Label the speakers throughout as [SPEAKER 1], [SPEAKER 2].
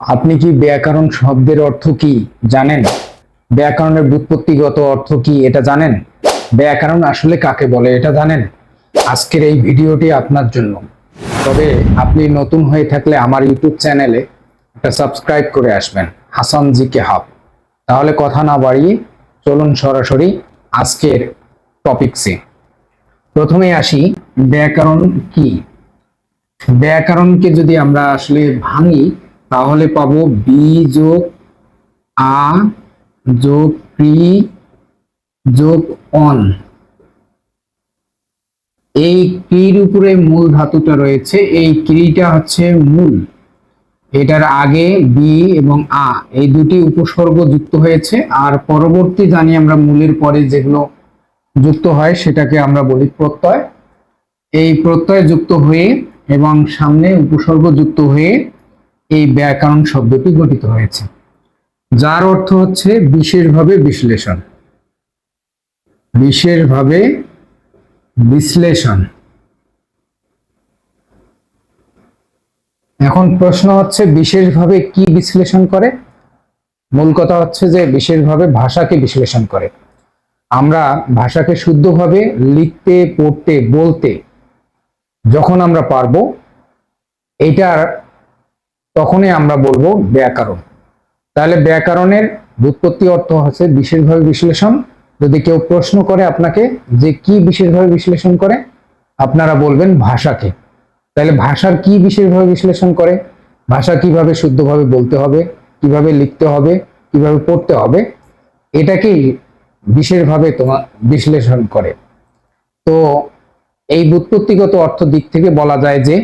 [SPEAKER 1] আপনি কি ব্যাকরণ শব্দের অর্থ কি জানেন? ব্যাকরণের ব্যুৎপত্তিগত অর্থ কি এটা জানেন? ব্যাকরণ আসলে কাকে বলে এটা জানেন? আজকের এই ভিডিওটি আপনার জন্য। তবে আপনি নতুন হয়ে থাকলে আমার ইউটিউব চ্যানেলে একটা সাবস্ক্রাইব করে আসবেন, হাসান জি কে হাব তাহলে কথা না বাড়িয়ে চলুন সরাসরি আজকের টপিকসে। প্রথমে আসি, ব্যাকরণ কি? ব্যাকরণকে যদি আমরা আসলে ভাঙি তাহলে পাবো বি যোগ আ যোগ প্রি যোগ অন এই ক্রির উপরে মূল ধাতুটা রয়েছে, এই ক্রিটা হচ্ছে মূল। এটার আগে বি এবং আ, এই দুটি উপসর্গ যুক্ত হয়েছে। আর পরবর্তী জানি আমরা মূলের পরে যেগুলো যুক্ত হয়, সেটাকে আমরা বলি প্রত্যয়। এই প্রত্যয় যুক্ত হয়ে এবং সামনে উপসর্গ যুক্ত হয়ে এই ব্যাকরণ শব্দটি গঠিত হয়েছে, যার অর্থ হচ্ছে বিশেষভাবে বিশ্লেষণ। বিশেষভাবে বিশ্লেষণ। এখন প্রশ্ন হচ্ছে, বিশেষভাবে কি বিশ্লেষণ করে? মূল কথা হচ্ছে যে বিশেষভাবে ভাষাকে বিশ্লেষণ করে। আমরা ভাষাকে শুদ্ধভাবে লিখতে, পড়তে, বলতে যখন আমরা পারব এইটার তখনই আমরা বলব ব্যাকরণ। তাহলে ব্যাকরণের ব্যুৎপত্তি অর্থ হচ্ছে বিশেষভাবে বিশ্লেষণ। যদি কেউ প্রশ্ন করে আপনাকে যে কি বিশেষভাবে বিশ্লেষণ করে, আপনারা বলবেন ভাষাকে। তাহলে ভাষার কি বিশেষভাবে বিশ্লেষণ করে? ভাষা কীভাবে শুদ্ধভাবে বলতে হবে? কীভাবে লিখতে হবে? কীভাবে পড়তে হবে? এটাকেই বিশেষভাবে তোমার বিশ্লেষণ করে। তো এই ব্যুৎপত্তিগত অর্থ দিক থেকে বলা যায় যে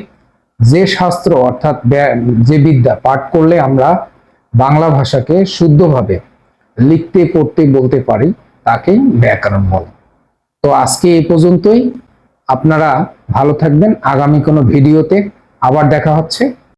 [SPEAKER 1] যে শাস্ত্র অর্থাৎ যে বিদ্যা পাঠ করলে আমরা বাংলা ভাষাকে শুদ্ধভাবে লিখতে, পড়তে, বলতে পারি, তাকে ব্যাকরণ বলে। তো আজকে এই পর্যন্তই। আপনারা ভালো থাকবেন। আগামী কোনো ভিডিওতে আবার দেখা হচ্ছে।